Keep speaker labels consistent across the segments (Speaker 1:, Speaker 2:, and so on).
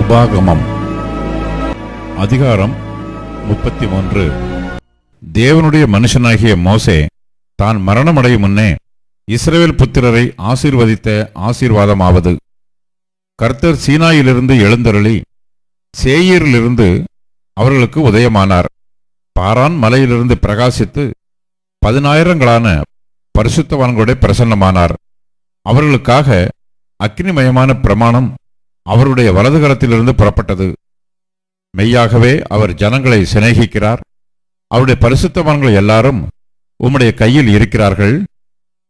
Speaker 1: உபாகமம். அதிகாரம் முப்பத்தி மூன்று தேவனுடைய மனுஷனாகிய மோசே தான் மரணமடையும் முன்னே இஸ்ரேல் புத்திரரை ஆசீர்வதித்த ஆசீர்வாதமாவது. கர்த்தர் சீனாயிலிருந்து எழுந்தருளி சேயீரிலிருந்து அவர்களுக்கு உதயமானார். பாரான் மலையிலிருந்து பிரகாசித்து பதினாயிரங்களான பரிசுத்தவான்களுடைய பிரசன்னமானார். அவர்களுக்காக அக்னிமயமான பிரமாணம் அவருடைய வலதுகரத்திலிருந்து புறப்பட்டது. மெய்யாகவே அவர் ஜனங்களை சிநேகிக்கிறார். அவருடைய பரிசுத்தவான்கள் எல்லாரும் உம்முடைய கையில் இருக்கிறார்கள்.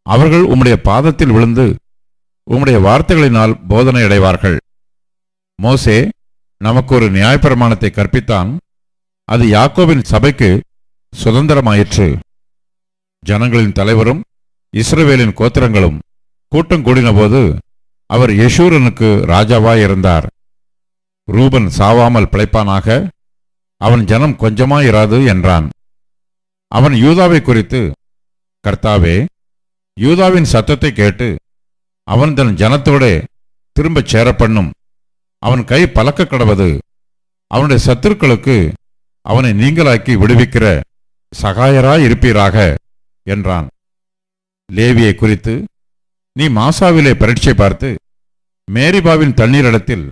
Speaker 1: அவர்கள் உம்முடைய பாதத்தில் விழுந்து உம்முடைய வார்த்தைகளினால் போதனை அடைவார்கள் மோசே நமக்கு ஒரு நியாயப்பிரமாணத்தை கற்பித்தான். அது யாக்கோவின் சபைக்கு சுதந்திரமாயிற்று. ஜனங்களின் தலைவரும் இஸ்ரவேலின் கோத்திரங்களும் கூட்டம் கூடினபோது அவர் யசூரனுக்கு ராஜாவாயிருந்தார். ரூபன் சாவாமல் பிழைப்பானாக அவன் ஜனம் கொஞ்சமாயிராது என்றான். அவன் யூதாவை குறித்து கர்த்தாவே யூதாவின் சத்தத்தை கேட்டு அவன் தன் ஜனத்தோடே திரும்பச் சேரப்பண்ணும். அவன் கை பலக்க கடவது. அவனுடைய சத்துருக்களுக்கு அவனை நீங்களாக்கி விடுவிக்கிற சகாயராயிருப்பீராக என்றான். லேவியை குறித்து நீ மாசாவிலே பரீட்சை பார்த்து மேரிபாவின் தண்ணீரிடத்தில்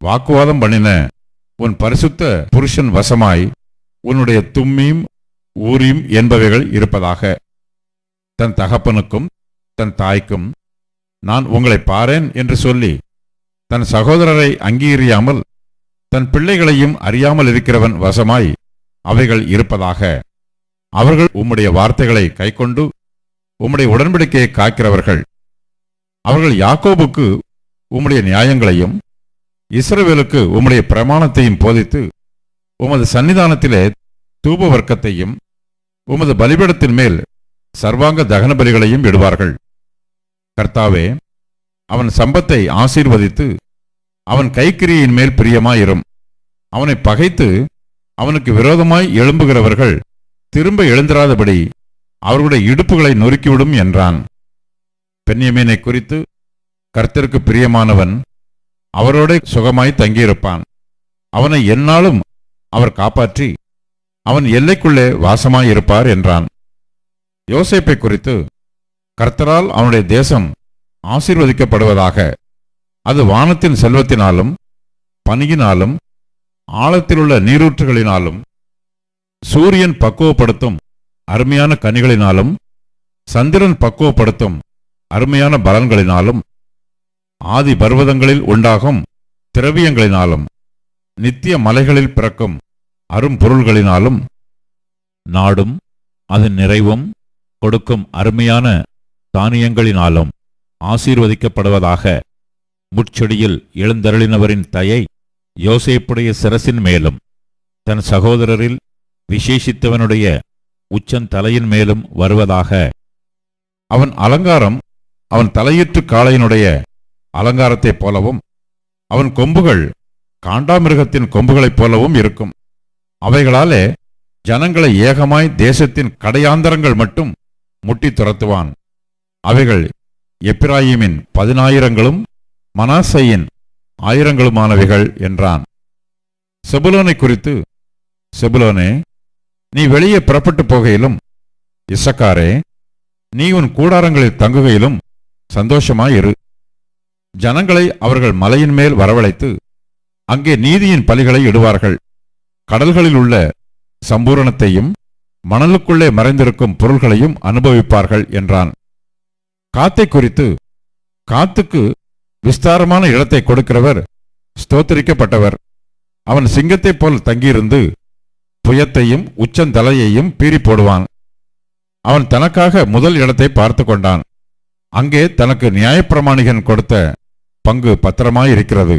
Speaker 1: வாக்குவாதம் பண்ணின உன் பரிசுத்த புருஷன் வசமாய் உன்னுடைய தும்மியும் ஊரியும் என்பவைகள் இருப்பதாக. தன் தகப்பனுக்கும் தன் தாய்க்கும் நான் உங்களை பாரேன் என்று சொல்லி தன் சகோதரரை அங்கீகரியாமல் தன் பிள்ளைகளையும் அறியாமல் இருக்கிறவன் வசமாய் அவைகள் இருப்பதாக அவர்கள் உம்முடைய வார்த்தைகளை கைக்கொண்டு உம்முடைய உடன்படிக்கையை காக்கிறவர்கள். அவர்கள் யாக்கோபுக்கு உம்முடைய நியாயங்களையும் இஸ்ரவேலுக்கு உம்முடைய பிரமாணத்தையும் போதித்து உமது சன்னிதானத்திலே தூப வர்க்கத்தையும் உமது பலிபீடத்தின் மேல் சர்வாங்க தகன பலிகளையும் இடுவார்கள். கர்த்தாவே அவன் சம்பத்தை ஆசீர்வதித்து அவன் கைக்கிரியின் மேல் பிரியமாயிரும். அவனை பகைத்து அவனுக்கு விரோதமாய் எழும்புகிறவர்கள் திரும்ப எழுந்திராதபடி அவர்களுடைய இடுப்புகளை நொறுக்கிவிடும் என்றான். பெண்யமீனை குறித்து கர்த்தருக்கு பிரியமானவன் அவரோட சுகமாய் தங்கியிருப்பான். அவனை என்னாலும் அவர் காப்பாற்றி அவன் எல்லைக்குள்ளே வாசமாயிருப்பார் என்றான். யோசேப்பை குறித்து கர்த்தரால் அவனுடைய தேசம் ஆசீர்வதிக்கப்படுவதாக. அது வானத்தின் செல்வத்தினாலும் பனியினாலும் ஆழத்திலுள்ள நீரூற்றுகளினாலும் சூரியன் பக்குவப்படுத்தும் அருமையான கனிகளினாலும் சந்திரன் பக்குவப்படுத்தும் அருமையான பலன்களினாலும் ஆதி பர்வதங்களில் உண்டாகும் திரவியங்களினாலும் நித்திய மலைகளில் பிறக்கும் அரும்பொருள்களினாலும் நாடும் அதன் நிறைவும் கொடுக்கும் அருமையான தானியங்களினாலும். ஆசீர்வதிக்கப்படுவதாக முட்செடியில் எழுந்தருளினவரின் தயை யோசேப்புடைய சிரசின் மேலும் தன் சகோதரரில் விசேஷித்தவனுடைய உச்சந்தலையின் மேலும் வருவதாக. அவன் அலங்காரம் அவன் தலையீற்று காளையினுடைய அலங்காரத்தைப் போலவும் அவன் கொம்புகள் காண்டாமிருகத்தின் கொம்புகளைப் போலவும் இருக்கும். அவைகளாலே ஜனங்களை ஏகமாய் தேசத்தின் கடையாந்தரங்கள் மட்டும் முட்டி துரத்துவான். அவைகள் எப்பிராயிமின் பதினாயிரங்களும் மனாசையின் ஆயிரங்களுமானவைகள் என்றான். செபுலோனை குறித்து செபுலோனே நீ வெளியே புறப்பட்டு போகையிலும் இசக்காரே நீ உன் கூடாரங்களில் தங்குகையிலும் சந்தோஷமாயிரு. ஜனங்களை அவர்கள் மலையின் மேல் வரவழைத்து அங்கே நீதியின் பலிகளை இடுவார்கள். கடல்களில் உள்ள சம்பூரணத்தையும் மணலுக்குள்ளே மறைந்திருக்கும் பொருள்களையும் அனுபவிப்பார்கள் என்றான். காத்தை குறித்து காத்துக்கு விஸ்தாரமான இடத்தை கொடுக்கிறவர் ஸ்தோத்தரிக்கப்பட்டவர். அவன் சிங்கத்தைப் போல் தங்கியிருந்து புயத்தையும் உச்சந்தலையையும் பீறி போடுவான். அவன் தனக்காக முதல் இடத்தை பார்த்து கொண்டான். அங்கே தனக்கு நியாயப்பிரமாணிகன் கொடுத்த பங்கு பத்திரமாயிருக்கிறது.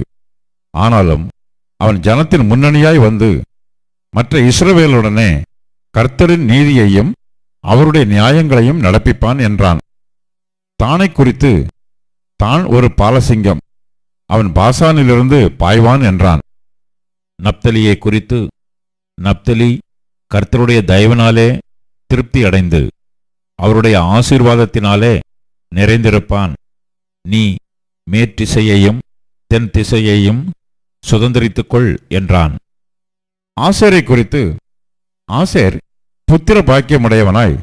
Speaker 1: ஆனாலும் அவன் ஜனத்தின் முன்னணியாய் வந்து மற்ற இஸ்ரவேலுடனே கர்த்தரின் நீதியையும் அவருடைய நியாயங்களையும் நடப்பிப்பான் என்றான். தானை குறித்து தான் ஒரு பாலசிங்கம். அவன் பாசானிலிருந்து பாய்வான் என்றான். நப்தலியை குறித்து நப்தலி கர்த்தருடைய தயவினாலே திருப்தி அடைந்து அவருடைய ஆசீர்வாதத்தினாலே நிறைந்திருப்பான். நீ மேற்றிசையையும் தென் திசையையும் சுதந்திரித்துக்கொள் என்றான். ஆசேரை குறித்து ஆசேர் புத்திர பாக்கியமுடையவனாய்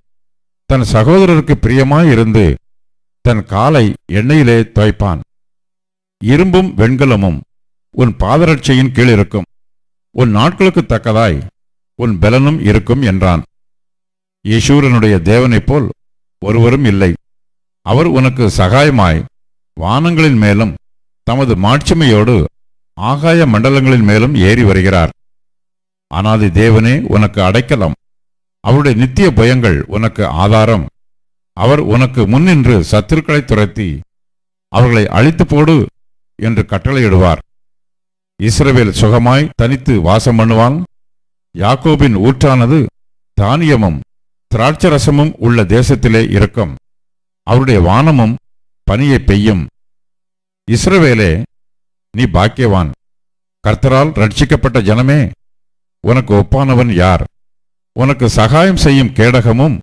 Speaker 1: தன் சகோதரருக்கு பிரியமாயிருந்து தன் காலை எண்ணெயிலே துவைப்பான். இரும்பும் வெண்கலமும் உன் பாதரட்சையின் கீழ் இருக்கும். உன் நாட்களுக்கு தக்கதாய் உன் பலனும் இருக்கும் என்றான். ஈஸ்வரனுடைய தேவனைப் போல் ஒருவரும் இல்லை. அவர் உனக்கு சகாயமாய் வானங்களின் மேலும் தமது மாட்சிமையோடு ஆகாய மண்டலங்களின் மேலும் ஏறி வருகிறார். அனாதி தேவனே உனக்கு அடைக்கலம். அவருடைய நித்திய பயங்கள் உனக்கு ஆதாரம். அவர் உனக்கு முன்னின்று சத்துருக்களை துரத்தி அவர்களை அழித்து போடு என்று கட்டளையிடுவார். இஸ்ரவேல் சுகமாய் தனித்து வாசம் பண்ணுவான். யாக்கோபின் ஊற்றானது தானியமும் திராட்சரசமும் உள்ள தேசத்திலே இருக்கும். அவருடைய வானமும் பனியை பெய்யும். இஸ்ரவேலே நீ பாக்கியவான். கர்த்தரால் ரட்சிக்கப்பட்ட ஜனமே உனக்கு ஒப்பானவன் யார்? உனக்கு சகாயம் செய்யும் கேடகமும்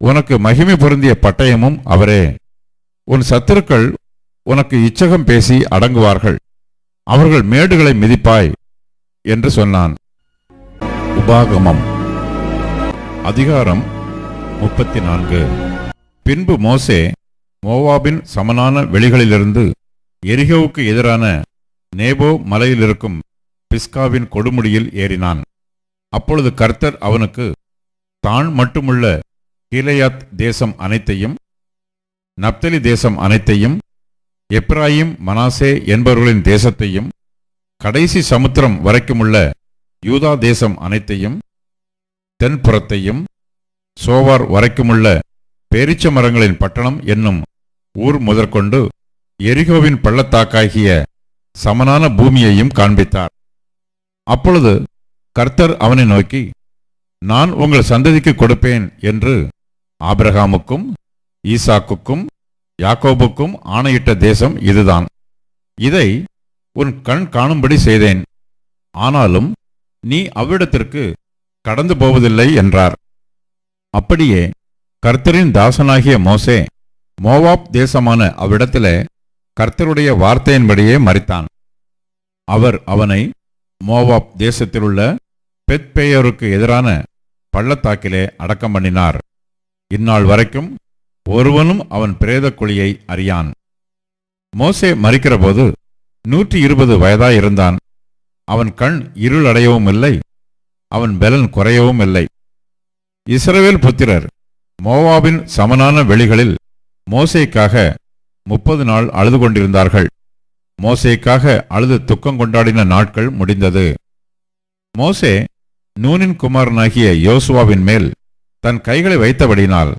Speaker 1: உனக்கு மகிமை பொருந்திய பட்டயமும் அவரே. உன் சத்துருக்கள் உனக்கு இச்சகம் பேசி அடங்குவார்கள். அவர்கள் மேடுகளை மிதிப்பாய் என்று சொன்னான். உபாகமம். அதிகாரம் முப்பத்தி நான்கு பின்பு மோசே மோவாபின் சமனான வெளிகளிலிருந்து எரிகோவுக்கு எதிரான நேபோ மலையில் இருக்கும் பிஸ்காவின் கொடுமுடியில் ஏறினான். அப்பொழுது கர்த்தர் அவனுக்கு தான் மட்டுமுள்ள கீலையாத் தேசம் அனைத்தையும் நப்தலி தேசம் அனைத்தையும் எப்ராயிம் மனாசே என்பவர்களின் தேசத்தையும் கடைசி சமுத்திரம் வரைக்குமுள்ள யூதா தேசம் அனைத்தையும் தென்புறத்தையும் சோவார் வரைக்குமுள்ள பேரிச்ச மரங்களின் பட்டணம் என்னும் ஊர் முதற்கொண்டு எரிகோவின் பள்ளத்தாக்காகிய சமனான பூமியையும் காண்பித்தார். அப்பொழுது கர்த்தர் அவனை நோக்கி நான் உங்கள் சந்ததிக்கு கொடுப்பேன் என்று ஆபிரகாமுக்கும் ஈசாக்குக்கும் யாக்கோபுக்கும் ஆணையிட்ட தேசம் இதுதான். இதை உன் கண் காணும்படி செய்தேன். ஆனாலும் நீ அவ்விடத்திற்கு கடந்து போவதில்லை என்றார். அப்படியே கர்த்தரின் தாசனாகிய மோசே மோவாப் தேசமான அவ்விடத்திலே கர்த்தருடைய வார்த்தையின்படியே மறித்தான் அவர் அவனை மோவாப் தேசத்திலுள்ள பெத்பேயோருக்கு எதிரான பள்ளத்தாக்கிலே அடக்கம் பண்ணினார். இந்நாள் வரைக்கும் ஒருவனும் அவன் பிரேத குழியை அறியான். மோசே மறிக்கிறபோது நூற்றி இருபது வயதாயிருந்தான். அவன் கண் இருளடையவும் இல்லை அவன் பலன் குறையவும் இல்லை இஸ்ரவேல் புத்திரர் மோவாவின் சமனான வெளிகளில் மோசேக்காக முப்பது நாள் அழுது கொண்டிருந்தார்கள் மோசேக்காக அழுது துக்கம் கொண்டாடின நாட்கள் முடிந்தது. மோசே நூனின் குமாரனாகிய யோசுவாவின் மேல் தன் கைகளை வைத்தபடினால்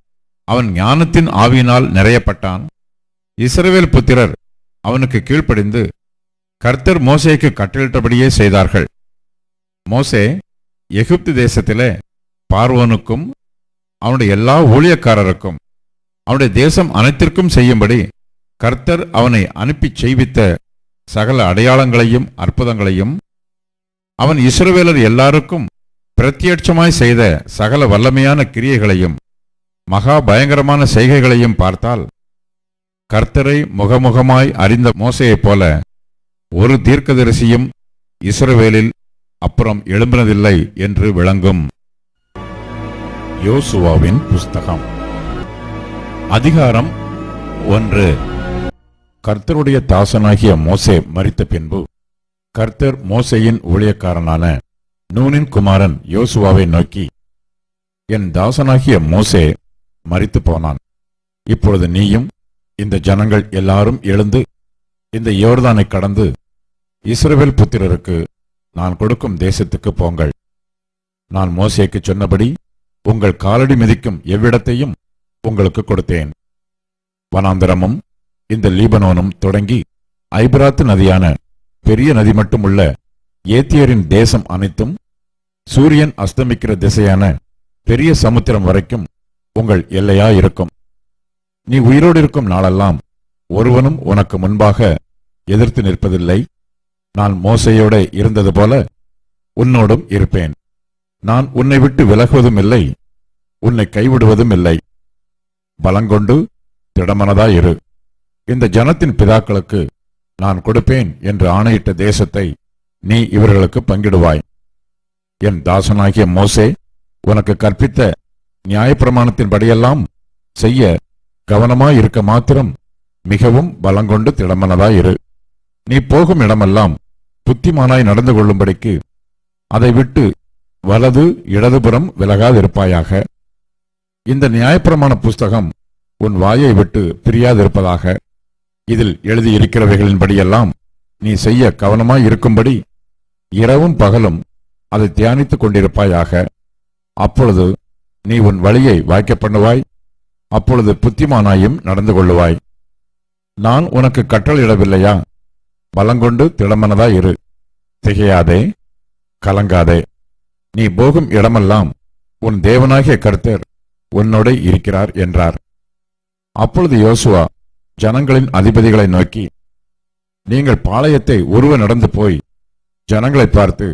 Speaker 1: அவன் ஞானத்தின் ஆவியினால் நிறையப்பட்டான். இஸ்ரவேல் புத்திரர் அவனுக்கு கீழ்ப்படிந்து கர்த்தர் மோசேக்கு கட்டளிட்டபடியே செய்தார்கள். மோசே எகிப்து தேசத்திலே பார்வோனுக்கும் அவனுடைய எல்லா ஊழியக்காரருக்கும் அவனுடைய தேசம் அனைத்திற்கும் செய்யும்படி கர்த்தர் அவனை அனுப்பிச் செய்வித்த சகல அடையாளங்களையும் அற்புதங்களையும் அவன் இஸ்ரவேலர் எல்லாருக்கும் பிரத்யட்சமாய் செய்த சகல வல்லமையான கிரியைகளையும் மகா பயங்கரமான செய்கைகளையும் பார்த்தால் கர்த்தரை முகமுகமாய் அறிந்த மோசையைப் போல ஒரு தீர்க்கதரிசியும் இஸ்ரவேலில் அப்புறம் எழும்பினதில்லை என்று விளங்கும். யோசுவாவின் புஸ்தகம். அதிகாரம் ஒன்று. கர்த்தருடைய தாசனாகிய மோசே மறித்த பின்பு கர்த்தர் மோசையின் ஊழியக்காரனான நூனின் குமாரன் யோசுவாவை நோக்கி என் தாசனாகிய மோசே மறித்து போனான். இப்பொழுது நீயும் இந்த ஜனங்கள் எல்லாரும் எழுந்து இந்த யோர்தானை கடந்து இஸ்ரவேல் புத்திரருக்கு நான் கொடுக்கும் தேசத்துக்கு போங்கள். நான் மோசேக்கு சொன்னபடி உங்கள் காலடி மிதிக்கும் எவ்விடத்தையும் உங்களுக்கு கொடுத்தேன். வனாந்தரமும் இந்த லீபனோனும் தொடங்கி ஐபிராத்து நதியான பெரிய நதி மட்டும் உள்ள ஏத்தியரின் தேசம் அனைத்தும் சூரியன் அஸ்தமிக்கிற திசையான பெரிய சமுத்திரம் வரைக்கும் உங்கள் எல்லையா இருக்கும் நீ உயிரோடு இருக்கும் நாளெல்லாம் ஒருவனும் உனக்கு முன்பாக எதிர்த்து நிற்பதில்லை. நான் மோசையோட இருந்தது போல உன்னோடும் இருப்பேன். நான் உன்னை விட்டு விலகுவதும் இல்லை உன்னை கைவிடுவதும் இல்லை பலங்கொண்டு திடமனதாயிரு. இந்த ஜனத்தின் பிதாக்களுக்கு நான் கொடுப்பேன் என்று ஆணையிட்ட தேசத்தை நீ இவர்களுக்கு பங்கிடுவாய். என் தாசனாகிய மோசே உனக்கு கற்பித்த நியாயப்பிரமாணத்தின்படியெல்லாம் செய்ய கவனமாயிருக்க மாத்திரம் மிகவும் பலங்கொண்டு திடமனதாயிரு. நீ போகும் இடமெல்லாம் புத்திமானாய் நடந்து கொள்ளும்படிக்கு அதை விட்டு வலது இடதுபுறம் விலகாதிருப்பாயாக. இந்த நியாயப்பிரமாண புஸ்தகம் உன் வாயை விட்டு பிரியாதிருப்பதாக இதில் எழுதியிருக்கிறவைகளின்படியெல்லாம் நீ செய்ய கவனமாய் இருக்கும்படி இரவும் பகலும் அதை தியானித்துக் கொண்டிருப்பாயாக. அப்பொழுது நீ உன் வழியை வாய்க்க பண்ணுவாய் அப்பொழுது புத்திமானாயும் நடந்து கொள்ளுவாய். நான் உனக்கு கட்டளையிடவில்லையா? பலங்கொண்டு திடமனதாய் இரு. திகையாதே கலங்காதே. நீ போகும் இடமெல்லாம் உன் தேவனாகிய கர்த்தர் உன்னோட இருக்கிறார் என்றார். அப்பொழுது யோசுவா ஜனங்களின் அதிபதிகளை நோக்கி நீங்கள் பாளையத்தை உருவ நடந்து போய் ஜனங்களை பார்த்து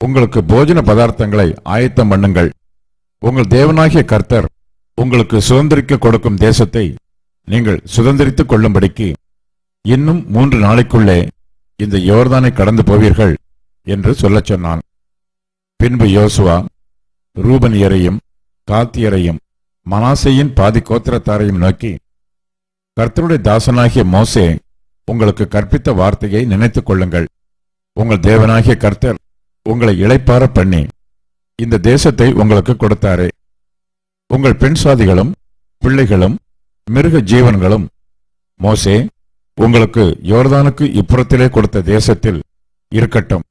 Speaker 1: உங்களுக்கு போஜன பதார்த்தங்களை ஆயத்தம் பண்ணுங்கள். உங்கள் தேவனாகிய கர்த்தர் உங்களுக்கு சுதந்திரிக்க கொடுக்கும் தேசத்தை நீங்கள் சுதந்திரித்துக் கொள்ளும்படிக்கு இன்னும் மூன்று நாளைக்குள்ளே இந்த யோர்தானை கடந்து போவீர்கள் என்று சொல்லச் சொன்னான். பின்பு யோசுவா ரூபனியரையும் காத்தியரையும் மனாசையின் பாதி கோத்திரத்தாரையும் நோக்கி கர்த்தருடைய தாசனாகிய மோசே உங்களுக்கு கற்பித்த வார்த்தையை நினைத்துக் கொள்ளுங்கள். உங்கள் தேவனாகிய கர்த்தர் உங்களை இளைப்பார பண்ணி. இந்த தேசத்தை உங்களுக்கு கொடுத்தாரே. உங்கள் பெண் சாதிகளும் பிள்ளைகளும் மிருக ஜீவன்களும். மோசே உங்களுக்கு யோர்தானுக்கு இப்புறத்திலே கொடுத்த தேசத்தில் இருக்கட்டும்.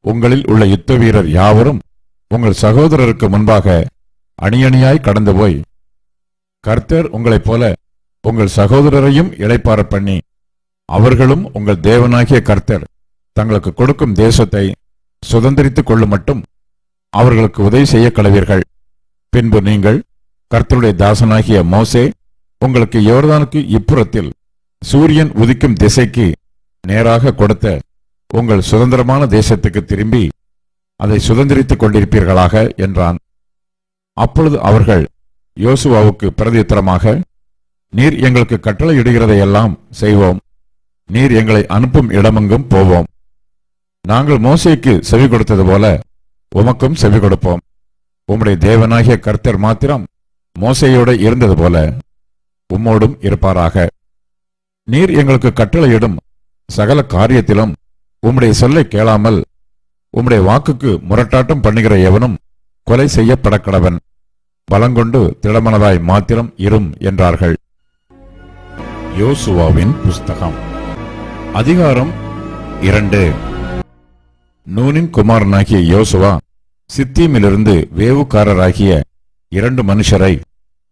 Speaker 1: உங்களில் உள்ள யுத்த வீரர் யாவரும் உங்கள் சகோதரருக்கு முன்பாக அணியணியாய் கடந்து போய் கர்த்தர் உங்களைப் போல உங்கள் சகோதரரையும் இளைப்பார பண்ணி. அவர்களும் உங்கள் தேவனாகிய கர்த்தர். தங்களுக்கு கொடுக்கும் தேசத்தை சுதந்திரித்துக் கொள்ளும் மட்டும் அவர்களுக்கு உதவி செய்ய கலவீர்கள் பின்பு நீங்கள் கர்த்தருடைய தாசனாகிய மோசே உங்களுக்கு யோர்தானுக்கு இப்புறத்தில் சூரியன் உதிக்கும் திசைக்கு நேராக கொடுத்த உங்கள் சுதந்திரமான தேசத்துக்கு திரும்பி அதை சுதந்திரித்துக் கொண்டிருப்பீர்களாக என்றான். அப்பொழுது அவர்கள் யோசுவாவுக்கு பிரதியுத்தரமாக நீர் எங்களுக்கு கட்டளையிடுகிறதையெல்லாம் செய்வோம். நீர் எங்களை அனுப்பும் இடமெங்கும் போவோம். நாங்கள் மோசைக்கு செவி கொடுத்தது போல உமக்கும் செவி கொடுப்போம். உம்முடைய தேவனாகிய கர்த்தர் மாத்திரம் மோசையோடு இருந்தது போல உம்மோடும் இருப்பாராக. நீர் எங்களுக்கு கட்டளையிடும் சகல காரியத்திலும் உம்முடைய சொல்லை கேளாமல் உம்முடைய வாக்குக்கு முரட்டாட்டம் பண்ணுகிற எவனும் கொலை செய்யப்படக்கடவன். பலங்கொண்டு திடமனதாய் மாத்திரம் இரும் என்றார்கள். யோசுவாவின் புஸ்தகம். அதிகாரம் இரண்டு. நூனின் குமாரனாகிய யோசுவா சித்தீமிலிருந்து வேவுக்காரராகிய இரண்டு மனுஷரை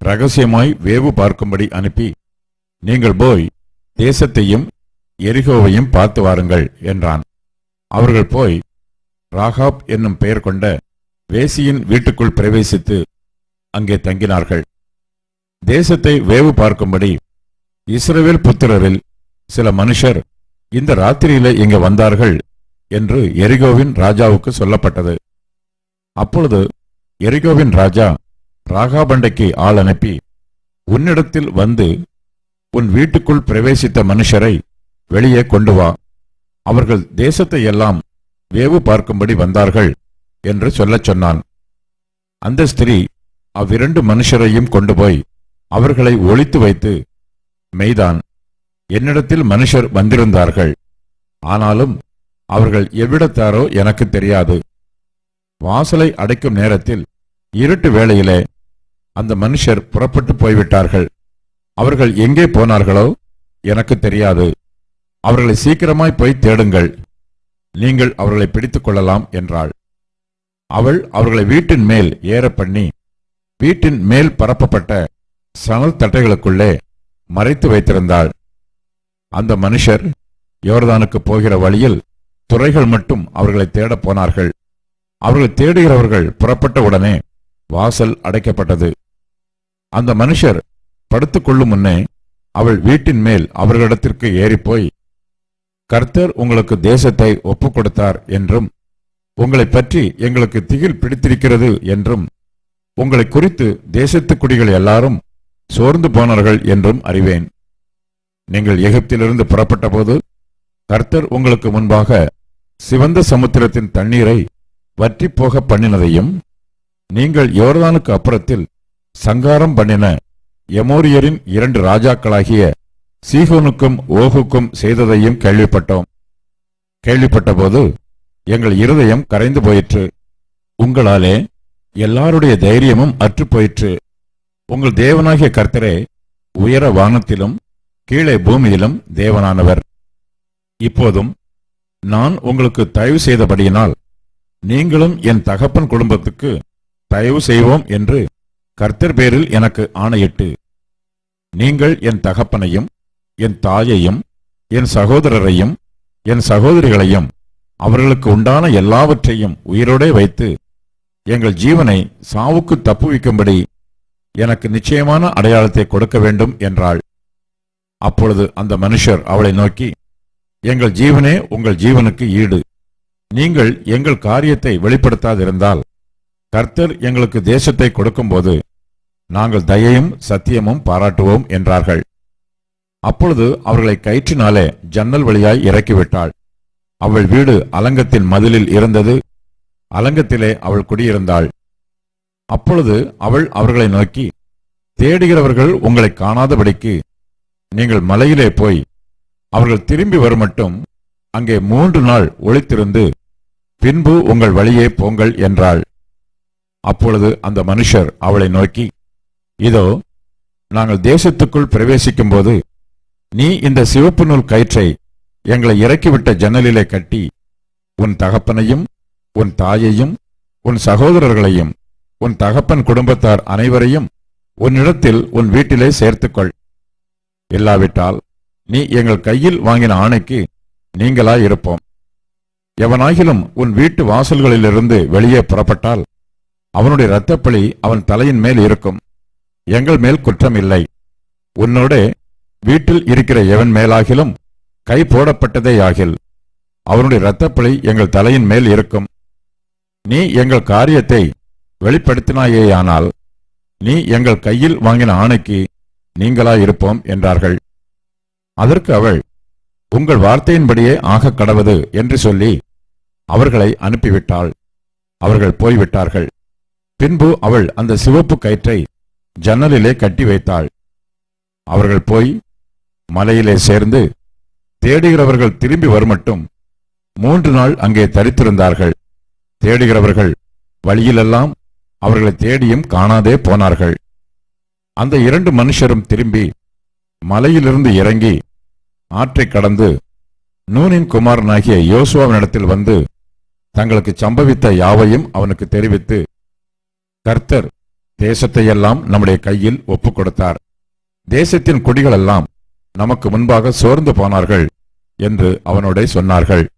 Speaker 1: ரகசியமாய் வேவு பார்க்கும்படி அனுப்பி நீங்கள் போய் தேசத்தையும் எரிகோவையும் பார்த்து வாருங்கள் என்றான். அவர்கள் போய் ராகாப் என்னும் பெயர் கொண்ட வேசியின் வீட்டுக்குள் பிரவேசித்து அங்கே தங்கினார்கள். தேசத்தை வேவு பார்க்கும்படி இஸ்ரவேல் புத்திரரில் சில மனுஷர் இந்த ராத்திரியிலே இங்கே வந்தார்கள் என்று எரிகோவின் ராஜாவுக்கு சொல்லப்பட்டது. அப்பொழுது எரிகோவின் ராஜா ராகாபண்டைக்கு ஆள் அனுப்பி உன்னிடத்தில் வந்து உன் வீட்டுக்குள் பிரவேசித்த மனுஷரை வெளியே கொண்டு வா. அவர்கள் தேசத்தை எல்லாம் வேவு பார்க்கும்படி வந்தார்கள் என்று சொல்லச் சொன்னான். அந்த ஸ்திரீ அவ்விரண்டு மனுஷரையும் கொண்டு போய் அவர்களை ஒளித்து வைத்து மெய்தான் என்னிடத்தில் மனுஷர் வந்திருந்தார்கள். ஆனாலும் அவர்கள் எவ்விடத்தாரோ எனக்கு தெரியாது. வாசலை அடைக்கும் நேரத்தில் இருட்டு வேளையிலே அந்த மனுஷர் புறப்பட்டு போய்விட்டார்கள். அவர்கள் எங்கே போனார்களோ எனக்கு தெரியாது. அவர்களை சீக்கிரமாய் போய் தேடுங்கள். நீங்கள் அவர்களை பிடித்துக் கொள்ளலாம் என்றாள். அவள் அவர்களை வீட்டின் மேல் ஏற பண்ணி வீட்டின் மேல் பரப்பப்பட்ட சணல் தட்டைகளுக்குள்ளே மறைத்து வைத்திருந்தாள். அந்த மனுஷர் யோர்தானுக்கு போகிற வழியில் துறைகள் மட்டும் அவர்களை தேடப் போனார்கள். அவர்களை தேடுகிறவர்கள் புறப்பட்ட உடனே வாசல் அடைக்கப்பட்டது. அந்த மனுஷர் படுத்துக்கொள்ளும் முன்னே அவள் வீட்டின் மேல் அவர்களிடத்திற்கு ஏறிப்போய் கர்த்தர் உங்களுக்கு தேசத்தை ஒப்புக் கொடுத்தார் என்றும் உங்களைப் பற்றி எங்களுக்கு திகில் பிடித்திருக்கிறது என்றும் உங்களை குறித்து தேசத்து குடிகள் எல்லாரும் சோர்ந்து போனார்கள் என்றும் அறிவேன். நீங்கள் எகிப்திலிருந்து புறப்பட்டபோது கர்த்தர் உங்களுக்கு முன்பாக சிவந்த சமுத்திரத்தின் தண்ணீரை வற்றி போக பண்ணினதையும் நீங்கள் யோர்தானுக்கு அப்புறத்தில் சங்காரம் பண்ணின எமோரியரின் இரண்டு ராஜாக்களாகிய சீகோனுக்கும் ஓகுக்கும் செய்ததையும் கேள்விப்பட்டோம். கேள்விப்பட்டபோது எங்கள் இருதயம் கரைந்து போயிற்று. உங்களாலே எல்லாருடைய தைரியமும் அற்று போயிற்று. உங்கள் தேவனாகிய கர்த்தரே உயர வானத்திலும் கீழே பூமியிலும் தேவனானவர். இப்போதும் நான் உங்களுக்கு தயவு செய்தபடியினால் நீங்களும் என் தகப்பன் குடும்பத்துக்கு தயவு செய்வோம் என்று கர்த்தர் பேரில் எனக்கு ஆணையிட்டு நீங்கள் என் தகப்பனையும் என் தாயையும் என் சகோதரரையும் என் சகோதரிகளையும் அவர்களுக்கு உண்டான எல்லாவற்றையும் உயிரோடே வைத்து எங்கள் ஜீவனை சாவுக்கு தப்புவிக்கும்படி எனக்கு நிச்சயமான அடையாளத்தை கொடுக்க வேண்டும் என்றாள். அப்பொழுது அந்த மனுஷர் அவளை நோக்கி எங்கள் ஜீவனே உங்கள் ஜீவனுக்கு ஈடு. நீங்கள் எங்கள் காரியத்தை வெளிப்படுத்தாதிருந்தால் கர்த்தர் எங்களுக்கு தேசத்தை கொடுக்கும்போது நாங்கள் தயையும் சத்தியமும் பாராட்டுவோம் என்றார்கள். அப்பொழுது அவர்களை கயிற்றினாலே ஜன்னல் வழியாய் இறக்கிவிட்டாள். அவள் வீடு அலங்கத்தின் மதிலில் இருந்தது அலங்கத்திலே அவள் குடியிருந்தாள். அப்பொழுது அவள் அவர்களை நோக்கி தேடுகிறவர்கள் உங்களை காணாதபடிக்கு நீங்கள் மலையிலே போய் அவர்கள் திரும்பி வருமட்டும் அங்கே மூன்று நாள் ஒளித்திருந்து பின்பு உங்கள் வழியே போங்கள் என்றாள். அப்பொழுது அந்த மனுஷர் அவளை நோக்கி இதோ நாங்கள் தேசத்துக்குள் பிரவேசிக்கும்போது நீ இந்த சிவப்பு நூல் கயிற்றை எங்களை இறக்கிவிட்ட ஜன்னலிலே கட்டி உன் தகப்பனையும் உன் தாயையும் உன் சகோதரர்களையும் உன் தகப்பன் குடும்பத்தார் அனைவரையும் உன்னிடத்தில் உன் வீட்டிலே சேர்த்துக்கொள். இல்லாவிட்டால் நீ எங்கள் கையில் வாங்கின ஆணைக்கு நீங்களாய் இருப்போம் எவனாகிலும் உன் வீட்டு வாசல்களிலிருந்து வெளியே புறப்பட்டால் அவனுடைய இரத்தப்பழி அவன் தலையின் மேல் இருக்கும். எங்கள் மேல் குற்றம் இல்லை. உன்னோடே வீட்டில் இருக்கிற எவன் மேலாகிலும் கை போடப்பட்டதே ஆகில் அவனுடைய இரத்தப்பழி எங்கள் தலையின் மேல் இருக்கும். நீ எங்கள் காரியத்தை வெளிப்படுத்தினாயேயானால் நீ எங்கள் கையில் வாங்கின ஆணைக்கு நீங்களாயிருப்போம் என்றார்கள். அதற்கு அவள் உங்கள் வார்த்தையின்படியே ஆகக் கடவது என்று சொல்லி அவர்களை அனுப்பிவிட்டாள். அவர்கள் போய்விட்டார்கள். பின்பு அவள் அந்த சிவப்பு கயிற்றை ஜன்னலிலே கட்டி வைத்தாள். அவர்கள் போய் மலையிலே சேர்ந்து தேடுகிறவர்கள் திரும்பி வருமட்டும் மூன்று நாள் அங்கே தரித்திருந்தார்கள். தேடுகிறவர்கள் வழியிலெல்லாம் அவர்களை தேடியும் காணாதே போனார்கள். அந்த இரண்டு மனுஷரும் திரும்பி மலையிலிருந்து இறங்கி ஆற்றைக் கடந்து நூனின் குமாரனாகிய யோசுவாவினிடத்தில் வந்து தங்களுக்கு சம்பவித்த யாவையும் அவனுக்கு தெரிவித்து கர்த்தர் தேசத்தையெல்லாம் நம்முடைய கையில் ஒப்புக் கொடுத்தார் தேசத்தின் குடிகளெல்லாம் நமக்கு முன்பாக சோர்ந்து போனார்கள் என்று அவனோடே சொன்னார்கள்.